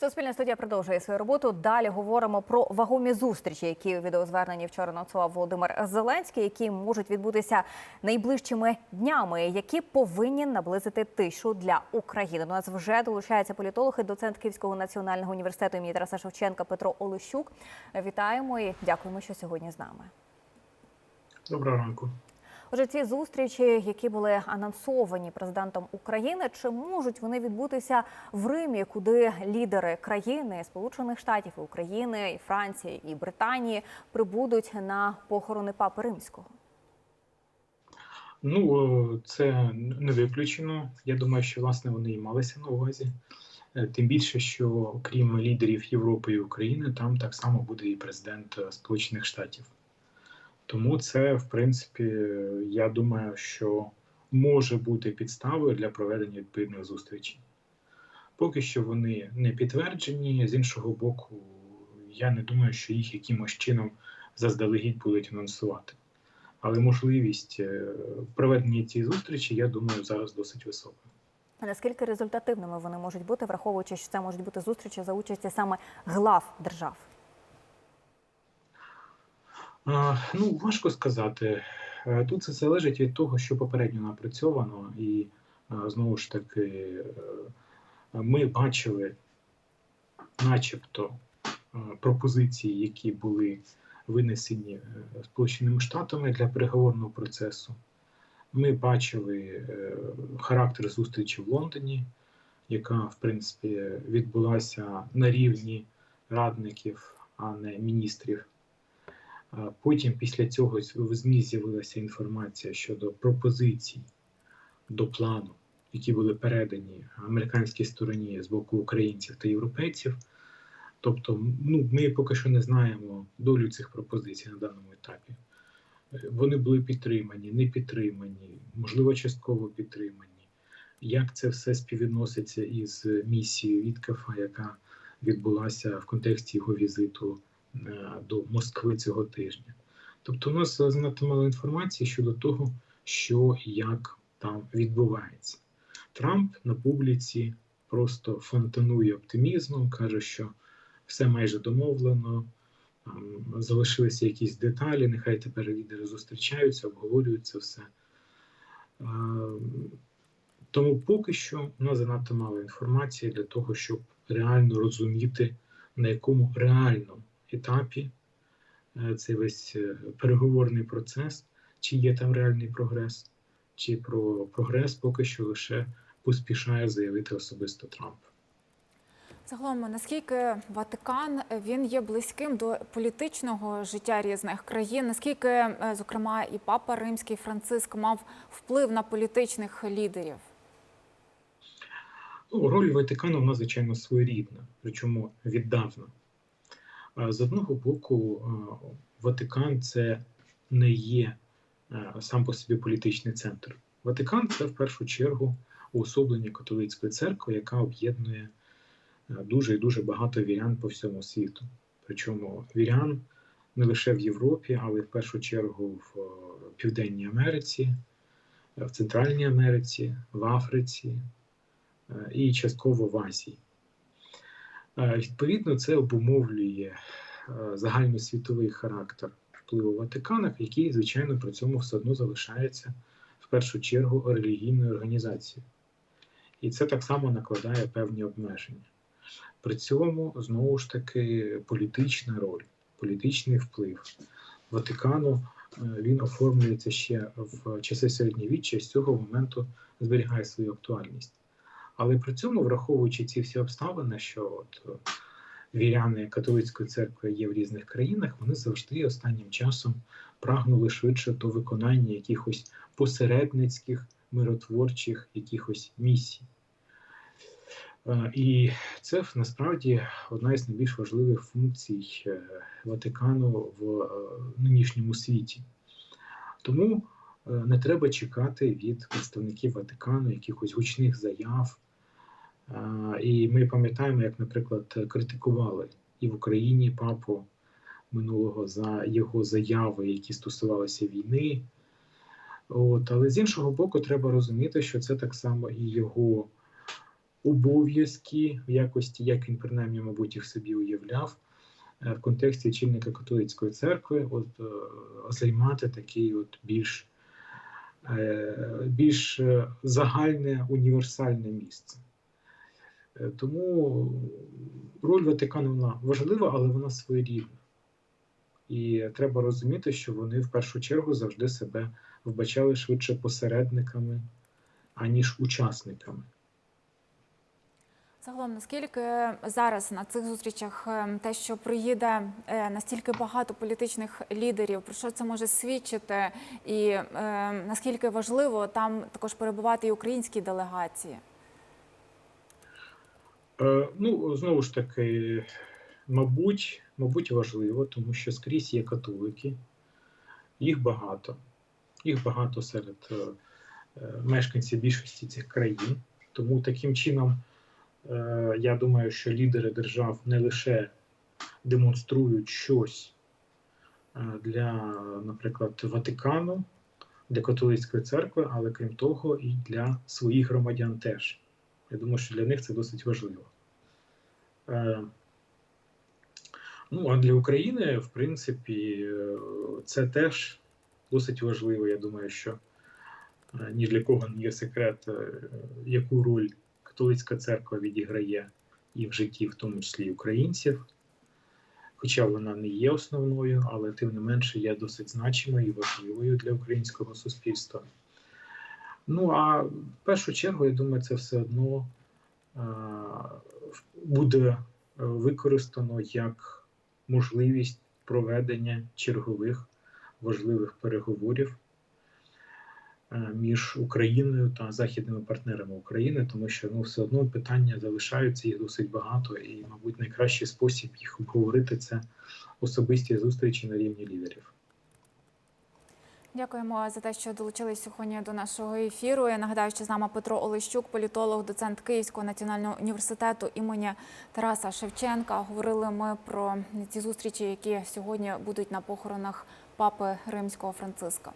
Суспільна студія продовжує свою роботу. Далі говоримо про вагомі зустрічі, які у відеозверненні вчора анонсував Володимир Зеленський, які можуть відбутися найближчими днями, які повинні наблизити тишу для України. До нас вже долучається політолог і доцент Київського національного університету імені Тараса Шевченка Петро Олещук. Вітаємо і дякуємо, що сьогодні з нами. Доброго ранку. Отже, ці зустрічі, які були анонсовані президентом України, чи можуть вони відбутися в Римі, куди лідери країни Сполучених Штатів і України, і Франції, і Британії прибудуть на похорони Папи Римського? Ну це не виключено. Я думаю, що власне вони і малися на увазі. Е, Тим більше, що крім лідерів Європи і України, там так само буде і президент е, Сполучених Штатів. Тому це, в принципі, я думаю, що може бути підставою для проведення відповідних зустрічей. Поки що вони не підтверджені. З іншого боку, я не думаю, що їх якимось чином заздалегідь будуть анонсувати. Але можливість е, проведення цієї зустрічі, я думаю, зараз досить висока. Наскільки результативними вони можуть бути, враховуючи, що це можуть бути зустрічі за участі саме глав держав? Ну, важко сказати. Е, Тут це залежить від того, що попередньо напрацьовано, і е, знову ж таки, е, ми бачили, начебто, пропозиції, які були винесені Сполученими Штатами для переговорного процесу. Ми бачили характер зустрічі в Лондоні, яка, в принципі, відбулася на рівні радників, а не міністрів. Потім після цього в ЗМІ з'явилася інформація щодо пропозицій до плану, які були передані американській стороні з боку українців та європейців. Тобто, ну, ми поки що не знаємо долю цих пропозицій на даному етапі. Е, Вони були підтримані, не підтримані, можливо, частково підтримані. Як це все співвідноситься із місією Віткафа, яка відбулася в контексті його візиту до Москви цього тижня? Тобто, у нас занадто мало інформації щодо того, що і як там відбувається. Трамп на публіці просто фонтанує оптимізмом, каже, що все майже домовлено, залишилися якісь деталі, нехай тепер лідери зустрічаються, обговорюють це все. Е, Тому поки що у нас занадто мало інформації для того, щоб реально розуміти, на якому реальному етапі е, цей весь е, переговорний процес, чи є там реальний прогрес, чи про прогрес поки що лише поспішає заявити особисто Трамп. Загалом, наскільки Ватикан він є близьким до політичного життя різних країн? Наскільки, е, зокрема, і Папа Римський Франциск мав вплив на політичних лідерів? Ну, роль Ватикану вона, звичайно, своєрідна, причому віддавна. З одного боку, Ватикан це не є сам по собі політичний центр. Ватикан це в першу чергу уособлення католицької церкви, яка об'єднує дуже і дуже багато вірян по всьому світу. Причому вірян не лише в Європі, але й в першу чергу в Південній Америці, в Центральній Америці, в Африці, і частково в Азії. Е, Відповідно, це обумовлює е, загальносвітовий характер впливу Ватикана, який, звичайно, при цьому все одно залишається в першу чергу релігійною організацією. І це так само накладає певні обмеження. При цьому, знову ж таки, політична роль, політичний вплив Ватикану е, він оформлюється ще в часи середньовіччя, і з цього моменту зберігає свою актуальність. Але при цьому, враховуючи ці всі обставини, що от е, віряни католицької церкви є в різних країнах, вони завжди останнім часом прагнули швидше до виконання якихось посередницьких, миротворчих якихось місій. Е, І це насправді одна із найбільш важливих функцій е, Ватикану в нинішньому світі. Тому не треба чекати від представників Ватикану якихось гучних заяв. І ми пам'ятаємо, як, наприклад, критикували і в Україні папу минулого за його заяви, які стосувалися війни. От, але з іншого боку, треба розуміти, що це так само і його обов'язки в якості, як він принаймні, мабуть, їх собі уявляв, е, в контексті очільника католицької церкви, от е, займати такий от більш, е, більш загальне універсальне місце. Е, Тому роль Ватикану вона важлива, але вона своєрідна. І треба розуміти, що вони в першу чергу завжди себе вбачали швидше посередниками, аніж учасниками. Загалом, наскільки зараз на цих зустрічах е, те, що приїде е, настільки багато політичних лідерів, про що це може свідчити, і наскільки важливо там також перебувати і українські делегації? Е, ну, знову ж таки, мабуть, мабуть, важливо, тому що скрізь є католики, їх багато. Їх багато серед е, мешканців більшості цих країн. Тому таким чином, е, я думаю, що лідери держав не лише демонструють щось для, наприклад, Ватикану, для католицької церкви, але крім того, і для своїх громадян теж. Я думаю, що для них це досить важливо. Е, Ну, а для України, в принципі, це теж досить важливо. Я думаю, що е, ні для кого не є секрет, е, яку роль католицька церква відіграє і в житті, в тому числі українців. Хоча вона не є основною, але тим не менше є досить значимою і важливою для українського суспільства. Ну а в першу чергу, я думаю, це все одно е, буде е, використано як можливість проведення чергових важливих переговорів е, між Україною та західними партнерами України, тому що ну все одно питання залишаються їх досить багато, і, мабуть, найкращий спосіб їх обговорити це особисті зустрічі на рівні лідерів. Дякуємо за те, що долучились сьогодні до нашого ефіру. Я нагадаю, що з нами Петро Олещук, політолог, доцент Київського національного університету імені Тараса Шевченка. Говорили ми про ці зустрічі, які сьогодні будуть на похоронах папи римського Франциска.